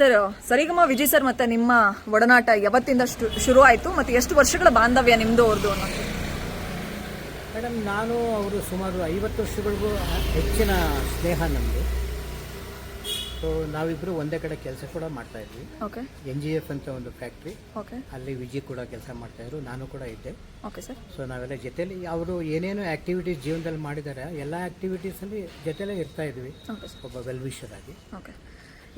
Sir ಸರಿಗಮ Vijay sir ಮತ್ತೆ ನಿಮ್ಮ ಒಡನಾಟ ಯಾವತ್ತಿಂದ ಶುರು ಆಯ್ತು ಮತ್ತೆ ಎಷ್ಟು ವರ್ಷಗಳ ಬಾಂಧವ್ಯ ನಿಮ್ದು ಅವ್ರದ್ದು ಅನ್ನೋದು? ಮೇಡಮ್ ನಾನು ಅವರು ಸುಮಾರು ಐವತ್ತು ವರ್ಷಗಳಿಗೂ ಹೆಚ್ಚಿನ ಸ್ನೇಹ ನಮ್ಮದು ಸೊ ನಾವಿಬ್ಬರು ಒಂದೇ ಕಡೆ ಕೆಲಸ ಕೂಡ ಮಾಡ್ತಾ ಇದ್ವಿ. ಓಕೆ ಎನ್ ಜಿ ಎಫ್ ಅಂತ ಒಂದು ಫ್ಯಾಕ್ಟ್ರಿ. ಓಕೆ ಅಲ್ಲಿ ವಿಜಿ ಕೂಡ ಕೆಲಸ ಮಾಡ್ತಾ ಇದ್ರು. ನಾನು ಕೂಡ ಇದ್ದೆ. ಓಕೆ ಸರ್ ಸೊ ನಾವೆಲ್ಲ ಜೊತೆಲಿ ಅವರು ಏನೇನು ಆ್ಯಕ್ಟಿವಿಟೀಸ್ ಜೀವನದಲ್ಲಿ ಮಾಡಿದ್ದಾರೆ ಎಲ್ಲ ಆ್ಯಕ್ಟಿವಿಟೀಸಲ್ಲಿ ಜೊತೆಲೇ ಇರ್ತಾ ಇದ್ವಿ. ಓಕೆ ಒಬ್ಬ ವೆಲ್ ಆಗಿ. ಓಕೆ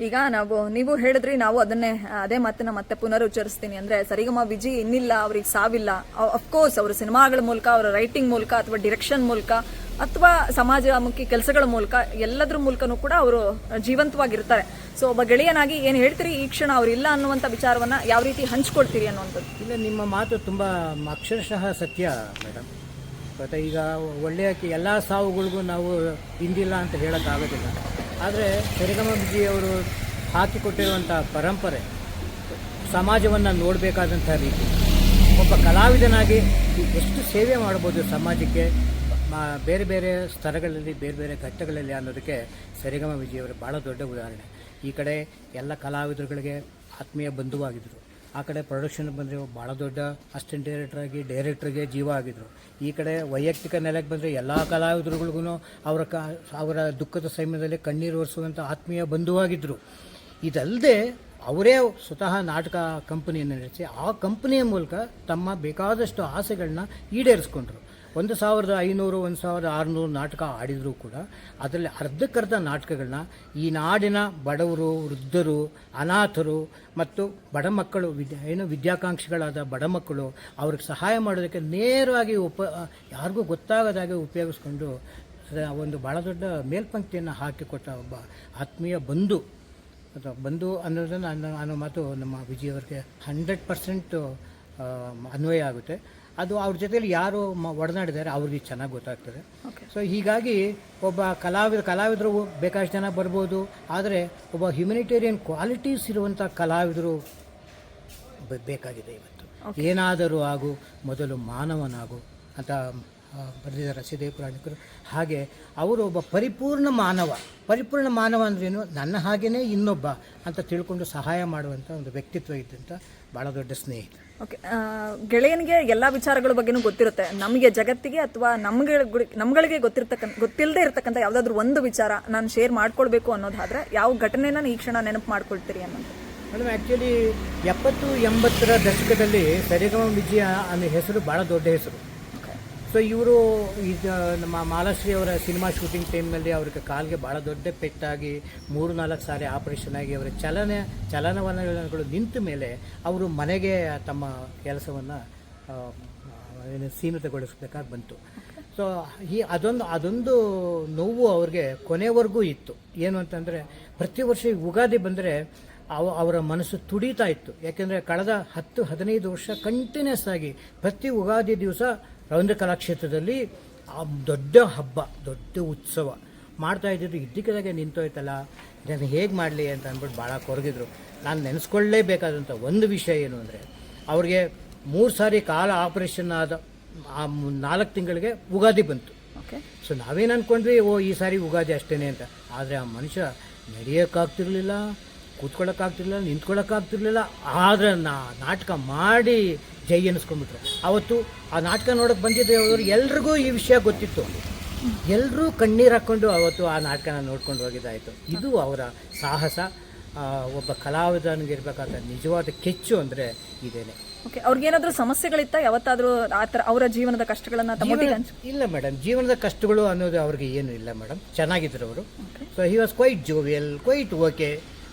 ಈಗ ನಾವು, ನೀವು ಹೇಳಿದ್ರಿ ನಾವು ಅದನ್ನೇ, ಅದೇ ಮಾತನ್ನ ಮತ್ತೆ ಪುನರುಚ್ಚರಿಸ್ತೀನಿ ಅಂದ್ರೆ ಸರಿಗಮ ವಿಜಿ ಇನ್ನಿಲ್ಲ, ಅವ್ರಿಗೆ ಸಾವಿಲ್ಲ. ಅಫ್ಕೋರ್ಸ್ ಅವ್ರ ಸಿನಿಮಾಗಳ ಮೂಲಕ, ಅವರ ರೈಟಿಂಗ್ ಮೂಲಕ, ಅಥವಾ ಡಿರೆಕ್ಷನ್ ಮೂಲಕ, ಅಥವಾ ಸಮಾಜಮುಖಿ ಕೆಲಸಗಳ ಮೂಲಕ, ಎಲ್ಲದ್ರ ಮೂಲಕನೂ ಕೂಡ ಅವರು ಜೀವಂತವಾಗಿರ್ತಾರೆ. ಸೊ ಒಬ್ಬ ಗೆಳೆಯನಾಗಿ ಏನು ಹೇಳ್ತೀರಿ, ಈ ಕ್ಷಣ ಅವ್ರಿಲ್ಲ ಅನ್ನುವಂಥ ವಿಚಾರವನ್ನ ಯಾವ ರೀತಿ ಹಂಚ್ಕೊಳ್ತೀರಿ ಅನ್ನುವಂಥದ್ದು? ಇಲ್ಲ, ನಿಮ್ಮ ಮಾತು ತುಂಬ ಅಕ್ಷರಶಃ ಸತ್ಯ ಮೇಡಮ್ ಮತ್ತೆ ಈಗ ಒಳ್ಳೆಯ ಎಲ್ಲ ಸಾವುಗಳಿಗೂ ನಾವು ಹಿಂದಿಲ್ಲ ಅಂತ ಹೇಳೋಕ್ಕಾಗೋದಿಲ್ಲ. ಆದರೆ ಸರಿಗಮ ವಿಜಯವರು ಹಾಕಿಕೊಟ್ಟಿರುವಂಥ ಪರಂಪರೆ ಸಮಾಜವನ್ನು ನೋಡಬೇಕಾದಂಥ ರೀತಿ. ಒಬ್ಬ ಕಲಾವಿದನಾಗಿ ಎಷ್ಟು ಸೇವೆ ಮಾಡ್ಬೋದು ಸಮಾಜಕ್ಕೆ ಬೇರೆ ಬೇರೆ ಸ್ತರಗಳಲ್ಲಿ ಬೇರೆ ಬೇರೆ ಘಟ್ಟಗಳಲ್ಲಿ ಅನ್ನೋದಕ್ಕೆ ಸರಿಗಮ ವಿಜಯವರು ಭಾಳ ದೊಡ್ಡ ಉದಾಹರಣೆ. ಈ ಕಡೆ ಎಲ್ಲ ಕಲಾವಿದರುಗಳಿಗೆ ಆತ್ಮೀಯ ಬಂಧುವಾಗಿದ್ದರು ಆ ಕಡೆ ಪ್ರೊಡಕ್ಷನ್ ಬಂದರೆ ಭಾಳ ದೊಡ್ಡ ಅಸಿಸ್ಟೆಂಟ್ ಡೈರೆಕ್ಟ್ರಾಗಿ ಡೈರೆಕ್ಟ್ರಿಗೆ ಜೀವ ಆಗಿದ್ದರು ಈ ಕಡೆ ವೈಯಕ್ತಿಕ ನೆಲೆಗೆ ಬಂದರೆ ಎಲ್ಲ ಕಲಾವಿದರುಗಳಿಗೂ ಅವರ ಕ, ಅವರ ದುಃಖದ ಸಮಯದಲ್ಲಿ ಕಣ್ಣೀರು ಒರೆಸುವಂಥ ಆತ್ಮೀಯ ಬಂಧುವಾಗಿದ್ದರು ಇದಲ್ಲದೆ ಅವರೇ ಸ್ವತಃ ನಾಟಕ ಕಂಪನಿಯನ್ನು ನಡೆಸಿ, ಆ ಕಂಪನಿಯ ಮೂಲಕ ತಮ್ಮ ಬೇಕಾದಷ್ಟು ಆಸೆಗಳನ್ನ ಈಡೇರಿಸ್ಕೊಂಡ್ರು. ಒಂದು ಸಾವಿರದ ಐನೂರು, ಒಂದು ಸಾವಿರದ ಆರುನೂರು ನಾಟಕ ಆಡಿದರೂ ಕೂಡ ಅದರಲ್ಲಿ ಅರ್ಧಕ್ಕರ್ಧ ನಾಟಕಗಳನ್ನ ಈ ನಾಡಿನ ಬಡವರು, ವೃದ್ಧರು, ಅನಾಥರು ಮತ್ತು ಬಡ ಮಕ್ಕಳು ವಿದ್ಯಾ ಏನು ವಿದ್ಯಾಕಾಂಕ್ಷಿಗಳಾದ ಬಡ ಮಕ್ಕಳು ಅವ್ರಿಗೆ ಸಹಾಯ ಮಾಡೋದಕ್ಕೆ ನೇರವಾಗಿ ಉಪ, ಯಾರಿಗೂ ಗೊತ್ತಾಗದಾಗೆ ಉಪಯೋಗಿಸ್ಕೊಂಡು ಒಂದು ಭಾಳ ದೊಡ್ಡ ಮೇಲ್ಪಂಕ್ತಿಯನ್ನು ಹಾಕಿಕೊಟ್ಟ ಒಬ್ಬ ಆತ್ಮೀಯ ಬಂಧು. ಅಥವಾ ಬಂಧು ಅನ್ನೋದನ್ನು ನಾನು ಮಾತು ನಮ್ಮ ವಿಜಯವರಿಗೆ ಹಂಡ್ರೆಡ್ ಪರ್ಸೆಂಟು ಅನ್ವಯ ಆಗುತ್ತೆ. ಅದು ಅವ್ರ ಜೊತೆಲಿ ಯಾರು ಮ ಒಡನಾಡಿದ್ದಾರೆ ಅವ್ರಿಗೆ ಚೆನ್ನಾಗಿ ಗೊತ್ತಾಗ್ತದೆ. ಸೊ ಹೀಗಾಗಿ ಒಬ್ಬ ಕಲಾವಿದ ಕಲಾವಿದರು ಬೇಕಾಷ್ಟು ಜನ ಬರ್ಬೋದು ಆದರೆ ಒಬ್ಬ ಹ್ಯುಮನಿಟೇರಿಯನ್ ಕ್ವಾಲಿಟೀಸ್ ಇರುವಂಥ ಕಲಾವಿದರು ಬೇಕಾಗಿದೆ ಇವತ್ತು. ಏನಾದರೂ ಆಗು ಮೊದಲು ಮಾನವನಾಗು ಅಂತ ಬರೆದಿದ್ದಾರೆ ಸಿದ್ದೇ ಪುರಾಣಿಕರು. ಹಾಗೆ ಅವರು ಒಬ್ಬ ಪರಿಪೂರ್ಣ ಮಾನವ. ಪರಿಪೂರ್ಣ ಮಾನವ ಅಂದ್ರೇನು ನನ್ನ ಹಾಗೆಯೇ ಇನ್ನೊಬ್ಬ ಅಂತ ತಿಳ್ಕೊಂಡು ಸಹಾಯ ಮಾಡುವಂಥ ಒಂದು ವ್ಯಕ್ತಿತ್ವ ಇದ್ದಂಥ ಭಾಳ ದೊಡ್ಡ ಸ್ನೇಹಿತ. ಓಕೆ ಗೆಳೆಯನಿಗೆ ಎಲ್ಲ ವಿಚಾರಗಳ ಬಗ್ಗೆನೂ ಗೊತ್ತಿರುತ್ತೆ. ನಮಗೆ ಜಗತ್ತಿಗೆ ಅಥವಾ ನಮಗೆ ನಮ್ಗಳಿಗೆ ಗೊತ್ತಿರ್ತಕ್ಕಂಥ ಗೊತ್ತಿಲ್ಲದೆ ಇರತಕ್ಕಂಥ ಯಾವುದಾದ್ರೂ ಒಂದು ವಿಚಾರ ನಾನು ಶೇರ್ ಮಾಡ್ಕೊಳ್ಬೇಕು ಅನ್ನೋದಾದ್ರೆ ಯಾವ ಘಟನೆನ ಈ ಕ್ಷಣ ನೆನಪು ಮಾಡ್ಕೊಳ್ತೀರಿ ಅನ್ನೋದು. ಮೇಡಮ್ ಆ್ಯಕ್ಚುಲಿ ಎಪ್ಪತ್ತು ಎಂಬತ್ತರ ದಶಕದಲ್ಲಿ ಸರಿಗಮ ವಿಜಯ ಅನ್ನೋ ಹೆಸರು ಭಾಳ ದೊಡ್ಡ ಹೆಸರು. ಸೊ ಇವರು ಈಗ ನಮ್ಮ ಮಾಲಾಶ್ರೀ ಅವರ ಸಿನಿಮಾ ಶೂಟಿಂಗ್ ಟೈಮ್ನಲ್ಲಿ ಅವ್ರಿಗೆ ಕಾಲಿಗೆ ಭಾಳ ದೊಡ್ಡ ಪೆಟ್ಟಾಗಿ ಮೂರು ನಾಲ್ಕು ಸಾರಿ ಆಪರೇಷನ್ ಆಗಿ ಅವರ ಚಲನೆ, ಚಲನವಲನಗಳು ನಿಂತ ಮೇಲೆ ಅವರು ಮನೆಗೆ ತಮ್ಮ ಕೆಲಸವನ್ನು ಏನು ಸೀಮಿತಗೊಳಿಸಬೇಕಾಗಿ ಬಂತು. ಸೊ ಈ ಅದೊಂದು ಅದೊಂದು ನೋವು ಅವ್ರಿಗೆ ಕೊನೆವರೆಗೂ ಇತ್ತು. ಏನು ಅಂತಂದರೆ, ಪ್ರತಿ ವರ್ಷ ಯುಗಾದಿ ಬಂದರೆ ಅವ ಅವರ ಮನಸ್ಸು ತುಡಿತಾ ಇತ್ತು. ಯಾಕೆಂದರೆ ಕಳೆದ ಹತ್ತು ಹದಿನೈದು ವರ್ಷ ಕಂಟಿನ್ಯೂಸ್ ಆಗಿ ಪ್ರತಿ ಉಗಾದಿ ದಿವಸ ರವೀಂದ್ರ ಕಲಾಕ್ಷೇತ್ರದಲ್ಲಿ ಆ ದೊಡ್ಡ ಹಬ್ಬ ದೊಡ್ಡ ಉತ್ಸವ. ಮಾಡ್ತಾ ಇದ್ದಿದ್ದು ಇದ್ದಕ್ಕಿದ್ದಾಗೆ ನಿಂತೋಯ್ತಲ್ಲ ಇದನ್ನು ಹೇಗೆ ಮಾಡಲಿ ಅಂತ ಅಂದ್ಬಿಟ್ಟು ಭಾಳ ಕೊರಗಿದ್ರು. ನಾನು ನೆನೆಸ್ಕೊಳ್ಳೇಬೇಕಾದಂಥ ಒಂದು ವಿಷಯ ಏನು ಅಂದರೆ ಅವ್ರಿಗೆ ಮೂರು ಸಾರಿ ಕಾಲ ಆಪರೇಷನ್ ಆದ ಆ ನಾಲ್ಕು ತಿಂಗಳಿಗೆ ಉಗಾದಿ ಬಂತು. ಓಕೆ ಸೊ ನಾವೇನು ಅಂದ್ಕೊಂಡ್ವಿ ಓ ಈ ಸಾರಿ ಉಗಾದಿ ಅಷ್ಟೇನೆ ಅಂತ. ಆದರೆ ಆ ಮನುಷ್ಯ ನಡೆಯೋಕ್ಕಾಗ್ತಿರ್ಲಿಲ್ಲ ಕೂತ್ಕೊಳ್ಳೋಕ್ಕಾಗ್ತಿರ್ಲಿಲ್ಲ ನಿಂತ್ಕೊಳ್ಳೋಕ್ಕಾಗ್ತಿರ್ಲಿಲ್ಲ ಆದರೆ ನಾ ನಾಟಕ ಮಾಡಿ ಜೈ ಎನಿಸ್ಕೊಂಡ್ಬಿಟ್ರು. ಅವತ್ತು ಆ ನಾಟಕ ನೋಡೋಕೆ ಬಂದಿದ್ದವರು ಎಲ್ರಿಗೂ ಈ ವಿಷಯ ಗೊತ್ತಿತ್ತು. ಎಲ್ಲರೂ ಕಣ್ಣೀರು ಹಾಕ್ಕೊಂಡು ಅವತ್ತು ಆ ನಾಟಕನ ನೋಡ್ಕೊಂಡು ಹೋಗಿದ್ದಾಯಿತು. ಇದು ಅವರ ಸಾಹಸ. ಒಬ್ಬ ಕಲಾವಿದನಿಗಿರ್ಬೇಕಾದ ನಿಜವಾದ ಕೆಚ್ಚು ಅಂದರೆ ಇದೇನೆ. ಓಕೆ ಅವ್ರಿಗೇನಾದರೂ ಸಮಸ್ಯೆಗಳಿತ್ತ? ಯಾವತ್ತಾದರೂ ಆ ಥರ ಅವರ ಜೀವನದ ಕಷ್ಟಗಳನ್ನ ತಮ್ಮೊಟ್ಟಿಗೆ ಇಲ್ಲ ಮೇಡಮ್ ಜೀವನದ ಕಷ್ಟಗಳು ಅನ್ನೋದು ಅವ್ರಿಗೆ ಏನು ಇಲ್ಲ ಮೇಡಮ್ ಚೆನ್ನಾಗಿದ್ರು ಅವರು. So he was quite jovial quite okay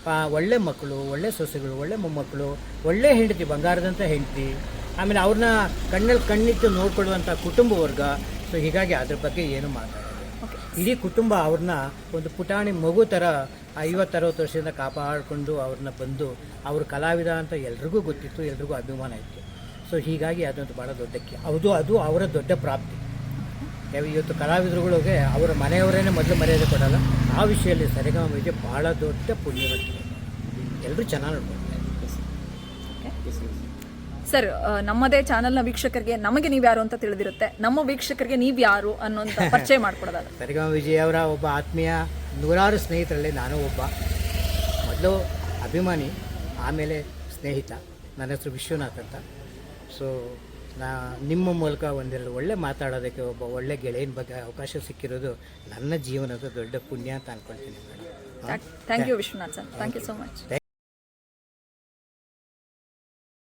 ಒಳ್ಳೆ ಮಕ್ಕಳು ಒಳ್ಳೆ ಸೊಸೆಗಳು ಒಳ್ಳೆ ಮೊಮ್ಮಕ್ಕಳು ಒಳ್ಳೆ ಹೆಂಡತಿ ಬಂಗಾರದಂಥ ಹೆಂಡತಿ ಆಮೇಲೆ ಅವ್ರನ್ನ ಕಣ್ಣಲ್ಲಿ ಕಣ್ಣಿಟ್ಟು ನೋಡ್ಕೊಳ್ಳುವಂಥ ಕುಟುಂಬ ವರ್ಗ. ಸೊ ಹೀಗಾಗಿ ಅದ್ರ ಬಗ್ಗೆ ಏನು ಮಾತಾಡೋದು ಇಡೀ ಕುಟುಂಬ ಅವ್ರನ್ನ ಒಂದು ಪುಟಾಣಿ ಮಗು ಥರ ಐವತ್ತರವತ್ತು ವರ್ಷದಿಂದ ಕಾಪಾಡಿಕೊಂಡು ಅವ್ರನ್ನ ಬಂದು ಅವ್ರ ಕಲಾವಿದ ಅಂತ ಎಲ್ರಿಗೂ ಗೊತ್ತಿತ್ತು ಎಲ್ರಿಗೂ ಅಭಿಮಾನ ಇತ್ತು. ಸೊ ಹೀಗಾಗಿ ಅದೊಂದು ಭಾಳ ದೊಡ್ಡಕ್ಕೆ ಹೌದು ಅದು ಅದು ಅವರ ದೊಡ್ಡ ಪ್ರಾಪ್ತಿ. ಇವತ್ತು ಕಲಾವಿದರುಗಳಿಗೆ ಅವರ ಮನೆಯವರೇನೆ ಮೊದಲು ಮರ್ಯಾದೆ ಕೊಡಲ್ಲ. ಆ ವಿಷಯದಲ್ಲಿ ಸರಿಗಮಿಗೆ ಭಾಳ ದೊಡ್ಡ ಪುಣ್ಯವಂತರು. ಎಲ್ಲರೂ ಚೆನ್ನಾಗಿ ನೋಡ್ಕೊಳ್ತಾರೆ. ಸರ್ ನಮ್ಮದೇ ಚಾನೆಲ್ನ ವೀಕ್ಷಕರಿಗೆ ನಮಗೆ ನೀವು ಯಾರು ಅಂತ ತಿಳಿದಿರುತ್ತೆ. ನಮ್ಮ ವೀಕ್ಷಕರಿಗೆ ನೀವು ಯಾರು ಅನ್ನೋಂಥ ಪರಿಚಯ ಮಾಡ್ಕೊಡೋದಾದ್ರೆ. ಸರಿಗಮ ವಿಜಯ್ ಅವರ ಒಬ್ಬ ಆತ್ಮೀಯ ನೂರಾರು ಸ್ನೇಹಿತರಲ್ಲಿ ನಾನು ಒಬ್ಬ. ಮೊದಲು ಅಭಿಮಾನಿ ಆಮೇಲೆ ಸ್ನೇಹಿತ. ನನ್ನ ಹೆಸರು ವಿಶ್ವನಾಥ್ ಅಂತ. ಸೊ ನಾ ನಿಮ್ಮ ಮೂಲಕ ಒಂದೆರಡು ಒಳ್ಳೆ ಮಾತಾಡೋದಕ್ಕೆ ಒಬ್ಬ ಒಳ್ಳೆ ಗೆಳೆಯನ ಬಗ್ಗೆ ಅವಕಾಶ ಸಿಕ್ಕಿರೋದು ನನ್ನ ಜೀವನದ ದೊಡ್ಡ ಪುಣ್ಯ ಅಂತ ಅನ್ಕೊಳ್ತೀನಿ madam. Thank you Vishwanath sir thank you so much